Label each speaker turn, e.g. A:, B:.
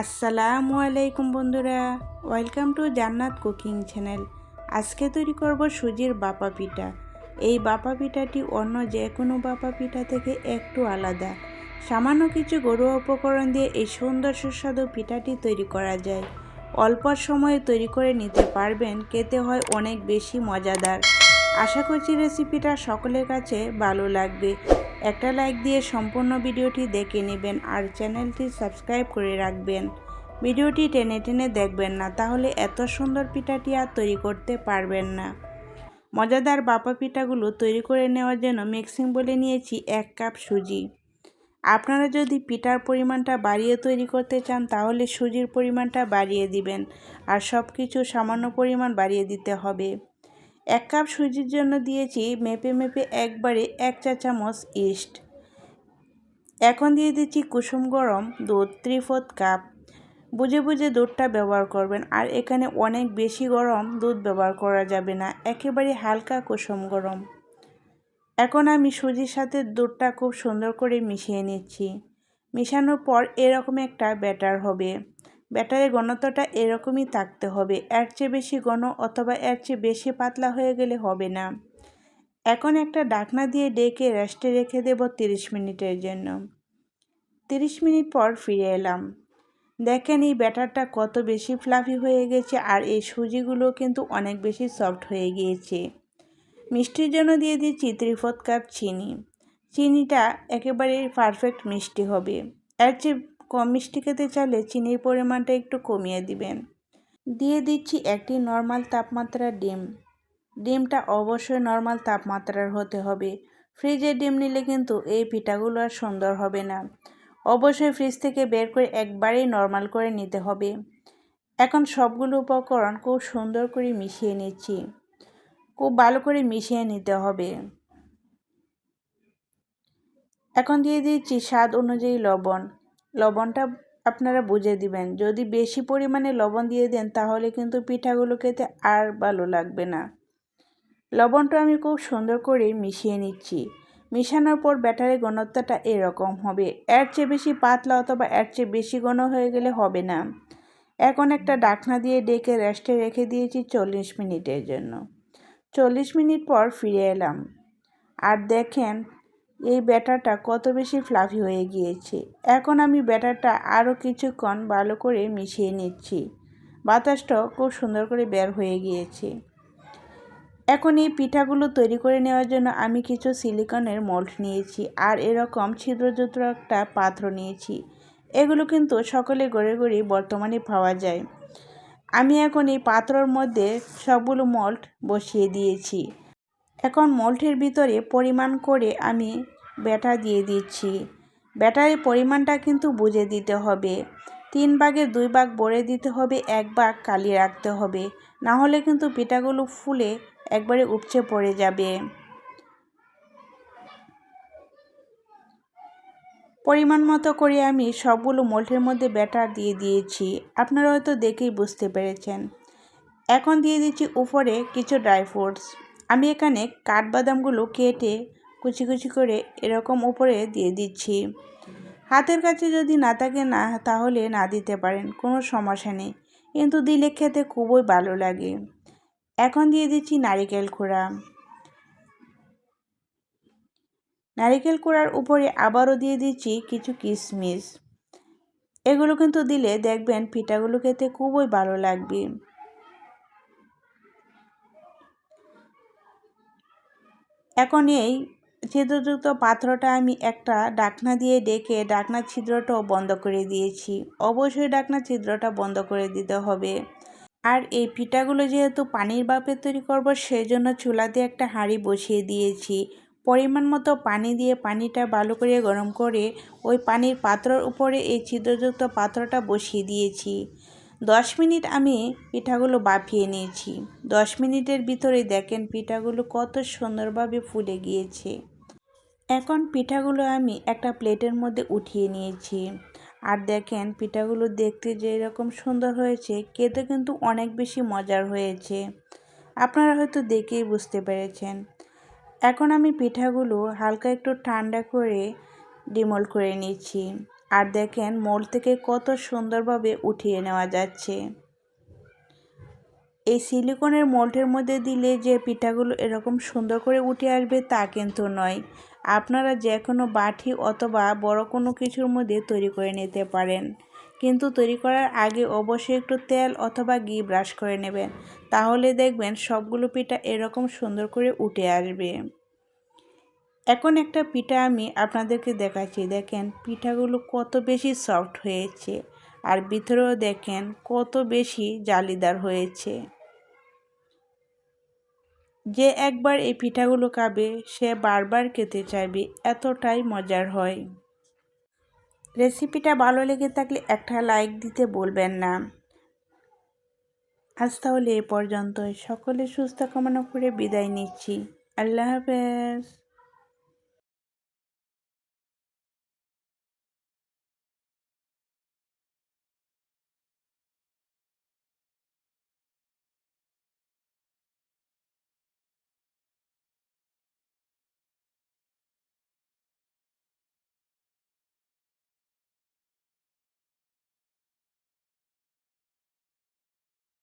A: আসসালামু আলাইকুম বন্ধুরা welcome to Jannat cooking channel আজকে তৈরি করব সুজির বাপা পিঠা। এই বাপা পিঠাটি অন্য যে কোনো বাপা পিঠা থেকে একটু আলাদা। সামান্য কিছু গরুয়া উপকরণ দিয়ে এই সুন্দর সুস্বাদু পিঠাটি তৈরি করা যায়। অল্প সময়ে তৈরি করে নিতে পারবেন, খেতে হয় অনেক বেশি মজাদার। আশা করছি রেসিপিটা সকলের কাছে ভালো লাগবে। একটা লাইক দিয়ে সম্পূর্ণ ভিডিওটি দেখে নেবেন আর চ্যানেলটি সাবস্ক্রাইব করে রাখবেন। ভিডিওটি টেনে টেনে দেখবেন না, তাহলে এত সুন্দর পিঠাটি আর তৈরি করতে পারবেন না। মজাদার বাপা পিঠাগুলো তৈরি করে নেওয়ার জন্য মিক্সিং বলে নিয়েছি এক কাপ সুজি। আপনারা যদি পিঠার পরিমাণটা বাড়িয়ে তৈরি করতে চান, তাহলে সুজির পরিমাণটা বাড়িয়ে দিবেন। আর সব কিছু সামান্য পরিমাণ বাড়িয়ে দিতে হবে। এক কাপ সুজির জন্য দিয়েছি মেপে মেপে একবারে এক চা চামচ ইস্ট। এখন দিয়ে দিচ্ছি কুসুম গরম দুধ ত্রিফোর্থ কাপ। বুঝে বুঝে দুধটা ব্যবহার করবেন। আর এখানে অনেক বেশি গরম দুধ ব্যবহার করা যাবে না, একেবারে হালকা কুসুম গরম। এখন আমি সুজির সাথে দুধটা খুব সুন্দর করে মিশিয়ে নিচ্ছি। মিশানোর পর এরকম একটা ব্যাটার হবে। ব্যাটারের ঘনত্বটা এরকমই থাকতে হবে। এর চেয়ে বেশি ঘন অথবা এর চেয়ে বেশি পাতলা হয়ে গেলে হবে না। এখন একটা ডাকনা দিয়ে ডেকে রেস্টে রেখে দেব তিরিশ মিনিটের জন্য। তিরিশ মিনিট পর ফিরে এলাম। দেখেন এই ব্যাটারটা কত বেশি ফ্লাফি হয়ে গেছে আর এই সুজিগুলো কিন্তু অনেক বেশি সফট হয়ে গিয়েছে। মিষ্টির জন্য দিয়ে দিচ্ছি ত্রিফোর্থ কাপ চিনি। চিনিটা একেবারে পারফেক্ট মিষ্টি হবে। এর চেয়ে কম মিষ্টি খেতে চাইলে চিনির পরিমাণটা একটু কমিয়ে দিবেন। দিয়ে দিচ্ছি একটি নর্মাল তাপমাত্রার ডিম। ডিমটা অবশ্যই নর্মাল তাপমাত্রার হতে হবে। ফ্রিজে ডিম নিলে কিন্তু এই পিঠাগুলো আর সুন্দর হবে না। অবশ্যই ফ্রিজ থেকে বের করে একবারেই নর্মাল করে নিতে হবে। এখন সবগুলো উপকরণ খুব সুন্দর করে মিশিয়ে নিচ্ছি। খুব ভালো করে মিশিয়ে নিতে হবে। এখন দিয়ে দিচ্ছি স্বাদ অনুযায়ী লবণ। লবণটা আপনারা বুঝে দিবেন। যদি বেশি পরিমাণে লবণ দিয়ে দেন, তাহলে কিন্তু পিঠাগুলো খেতে আর ভালো লাগবে না। লবণটা আমি খুব সুন্দর করে মিশিয়ে নিচ্ছি। মিশানোর পর ব্যাটারের ঘনত্বটা এরকম হবে। এর চেয়ে বেশি পাতলা অথবা এর চেয়ে বেশি ঘন হয়ে গেলে হবে না। এখন একটা ডাকনা দিয়ে ডেকে রেস্টে রেখে দিয়েছি চল্লিশ মিনিটের জন্য। চল্লিশ মিনিট পর ফিরে এলাম। আর দেখেন এই ব্যাটারটা কত বেশি ফ্লাফি হয়ে গিয়েছে। এখন আমি ব্যাটারটা আরও কিছুক্ষণ ভালো করে মিশিয়ে নিচ্ছি। বাতাসটা খুব সুন্দর করে বের হয়ে গিয়েছে। এখন এই পিঠাগুলো তৈরি করে নেওয়ার জন্য আমি কিছু সিলিকনের মোল্ড নিয়েছি আর এরকম ছিদ্রযুক্ত একটা পাত্র নিয়েছি। এগুলো কিন্তু সকলে গড়ে গড়ে বর্তমানে পাওয়া যায়। আমি এখন এই পাত্রর মধ্যে সবগুলো মল্ট বসিয়ে দিয়েছি। এখন মল্টের ভিতরে পরিমাণ করে আমি ব্যাটার দিয়ে দিচ্ছি। ব্যাটারের পরিমাণটা কিন্তু বুঝে দিতে হবে। তিন ভাগের দুই ভাগ বড়ে দিতে হবে, এক ভাগ কালি রাখতে হবে। না হলে কিন্তু পিঠাগুলো ফুলে একবারে উপচে পড়ে যাবে। পরিমাণ মতো করে আমি সবগুলো মোল্টের মধ্যে ব্যাটার দিয়ে দিয়েছি। আপনারা হয়তো দেখেই বুঝতে পেরেছেন। এখন দিয়ে দিচ্ছি উপরে কিছু ড্রাই ফ্রুটস আমি এখানে কাঠবাদামগুলো কেটে কুচি কুচি করে এরকম উপরে দিয়ে দিচ্ছি। হাতের কাছে যদি না থাকে না, তাহলে না দিতে পারেন, কোনো সমস্যা নেই। কিন্তু দিলে খেতে খুবই ভালো লাগে। এখন দিয়ে দিচ্ছি নারিকেল খোড়া নারিকেল কোড়ার উপরে আবারও দিয়ে দিচ্ছি কিছু কিশমিশ। এগুলো কিন্তু দিলে দেখবেন পিঠাগুলো খেতে খুবই ভালো লাগবে। এখন এই ছিদ্রযুক্ত পাত্রটা আমি একটা ডাকনা দিয়ে ডেকে ডাকনার ছিদ্রটাও বন্ধ করে দিয়েছি। অবশ্যই ডাকনার ছিদ্রটা বন্ধ করে দিতে হবে। আর এই পিঠাগুলো যেহেতু পানির বাপে তৈরি করব সেই জন্য চুলাতে একটা হাঁড়ি বসিয়ে দিয়েছি। পরিমাণ মতো পানি দিয়ে পানিটা ভালো করে গরম করে ওই পানির পাত্রর উপরে এই ছিদ্রযুক্ত পাত্রটা বসিয়ে দিয়েছি। দশ মিনিট আমি পিঠাগুলো বাফিয়ে নিয়েছি। দশ মিনিটের ভিতরে দেখেন পিঠাগুলো কত সুন্দরভাবে ফুলে গিয়েছে। এখন পিঠাগুলো আমি একটা প্লেটের মধ্যে উঠিয়ে নিয়েছি। আর দেখেন পিঠাগুলো দেখতে যে এরকম সুন্দর হয়েছে, খেতে কিন্তু অনেক বেশি মজার হয়েছে। আপনারা হয়তো দেখেই বুঝতে পেরেছেন। এখন আমি পিঠাগুলো হালকা একটু ঠান্ডা করে ডিমল করে নিচ্ছি আর দেখেন মোল থেকে কত সুন্দরভাবে উঠিয়ে নেওয়া যাচ্ছে। এই সিলিকনের মোল্ডের মধ্যে দিলে যে পিঠাগুলো এরকম সুন্দর করে উঠে আসবে তা কিন্তু নয়। আপনারা যে কোনো বাটি অথবা বড় কোনো কিছুর মধ্যে তৈরি করে নিতে পারেন। কিন্তু তৈরি করার আগে অবশ্যই একটু তেল অথবা ঘি ব্রাশ করে নেবেন। তাহলে দেখবেন সবগুলো পিঠা এরকম সুন্দর করে উঠে আসবে। এখন একটা পিঠা আমি আপনাদেরকে দেখাচ্ছি। দেখেন, পিঠাগুলো কত বেশি সফট হয়েছে আর ভিতরেও দেখেন কত বেশি জালিদার হয়েছে। যে একবার এই পিঠাগুলো খাবে, সে বারবার খেতে চাইবে, এতটাই মজার হয়। রেসিপিটা ভালো লেগে থাকলে একটা লাইক দিতে বলবেন না। আজ তাহলে এ পর্যন্তই। সকলে সুস্থ কামনা করে বিদায় নিচ্ছি। আল্লাহ হাফেজ।